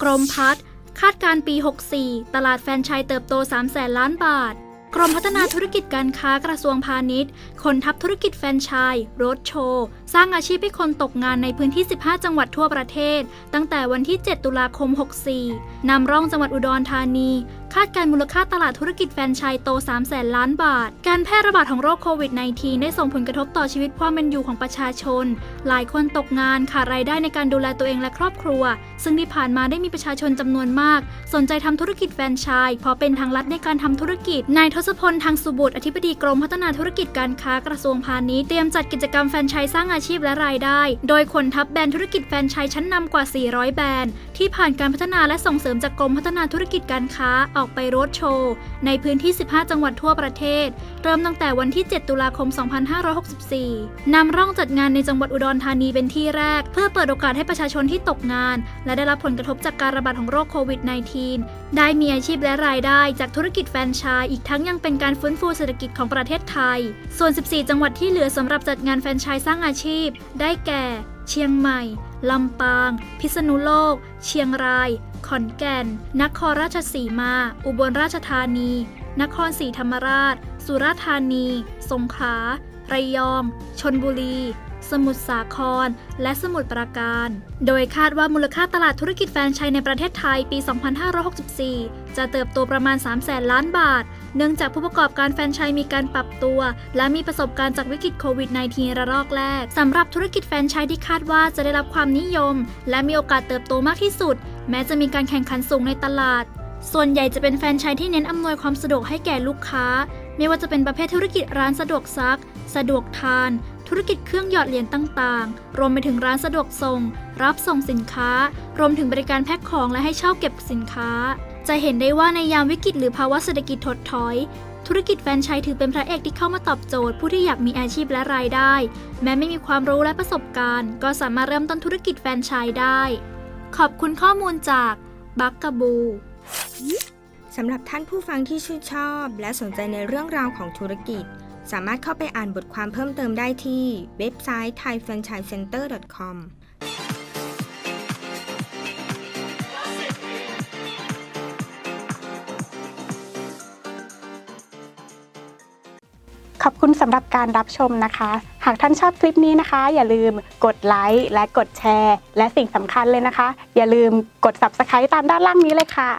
กรมพัฒน์คาดการปี 64 ตลาดแฟรนไชส์เติบโต 3 แสนล้านบาท กรมพัฒนาธุรกิจการค้ากระทรวงพาณิชย์ คนทับธุรกิจแฟรนไชส์โรดโชว์ สร้างอาชีพให้คนตกงานในพื้นที่ 15 จังหวัดทั่วประเทศ ตั้งแต่วันที่ 7 ตุลาคม 64 นำร่องจังหวัดอุดรธานี คาดการมูลค่าตลาดธุรกิจแฟรนไชส์โต3แสนล้านบาท การแพร่ระบาดของโรคโควิด -19 ได้ส่งผลกระทบต่อชีวิตความเป็นอยู่ของประชาชน หลายคนตกงานขาดรายได้ในการดูแลตัวเองและครอบครัว ซึ่งที่ผ่านมาได้มีประชาชนจำนวนมาก สนใจทำธุรกิจแฟรนไชส์เพราะเป็นทางลัดในการทำธุรกิจ นายทศพล ทางสุบุตรอธิบดีกรมพัฒนาธุรกิจการค้ากระทรวงพาณิชย์เตรียมจัดกิจกรรมแฟรนไชส์สร้างอาชีพและรายได้ โดยขนทัพแบรนด์ธุรกิจแฟรนไชส์ชั้นนำกว่า 400 แบรนด์ ที่ผ่านการพัฒนาและส่งเสริมจากกรมพัฒนาธุรกิจการค้าออกไปโรดโชว์ ในพื้นที่ 15 จังหวัดทั่วประเทศ เริ่มตั้งแต่วันที่ 7 ตุลาคม 2564 นำร่องจัดงานในจังหวัดอุดรธานีเป็นที่แรก เพื่อเปิดโอกาสให้ประชาชนที่ตกงาน และได้รับผลกระทบจากการระบาดของโรคโควิด -19 ได้มีอาชีพและรายได้จากธุรกิจแฟรนไชส์อีกทั้งยังเป็นการฟื้นฟูเศรษฐกิจของประเทศไทย ส่วน 14 จังหวัดที่เหลือสำหรับจัดงานแฟรนไชส์สร้างอาชีชีพ ได้แก่ เชียงใหม่ ลำปาง พิษณุโลก เชียงราย ขอนแก่น นครราชสีมา อุบลราชธานี นครศรีธรรมราช สุราษฎร์ธานี สงขลาระยอง ชนบุรี สมุทรสาคร และสมุทรปราการ โดยคาดว่ามูลค่าตลาดธุรกิจแฟรนไชส์ในประเทศไทยปี 2564 จะเติบโตประมาณ 3 0 0แสนล้านบาท เนื่องจากผู้ประกอบการแฟรนไชส์มีการปรับตัว และมีประสบการณ์จากวิกฤตโควิด -19 ระลอกแรกสำหรับธุรกิจแฟรนไชส์ที่คาดว่าจะได้รับความนิยม และมีโอกาสเติบโตมากที่สุด แม้จะมีการแข่งขันสูงในตลาด ส่วนใหญ่จะเป็นแฟรนไชส์ที่เน้นอำนวยความสะดวกให้แก่ลูกค้าไม่ว่าจะเป็นประเภทธุรกิจร้านสะดวกซัก สะดวกทาน ธุรกิจเครื่องหยอดเหรียญต่างๆ รวมไปถึงร้านสะดวกส่ง รับส่งสินค้า รวมถึงบริการแพ็คของและให้เช่าเก็บสินค้า จะเห็นได้ว่าในยามวิกฤตหรือภาวะเศรษฐกิจถดถอย ธุรกิจแฟรนไชส์ถือเป็นพระเอกที่เข้ามาตอบโจทย์ผู้ที่อยากมีอาชีพและรายได้ แม้ไม่มีความรู้และประสบการณ์ ก็สามารถเริ่มต้นธุรกิจแฟรนไชส์ได้ ขอบคุณข้อมูลจากบักกะบูสำหรับท่านผู้ฟังที่ชื่นชอบ และสนใจในเรื่องราวของธุรกิจ สามารถเข้าไปอ่านบทความเพิ่มเติมได้ที่เว็บไซต์ thaifranchisecenter.com ขอบคุณสำหรับการรับชมนะคะ หากท่านชอบคลิปนี้นะคะ อย่าลืมกดไลค์และกดแชร์ และสิ่งสำคัญเลยนะคะ อย่าลืมกด Subscribe ตามด้านล่างนี้เลยค่ะ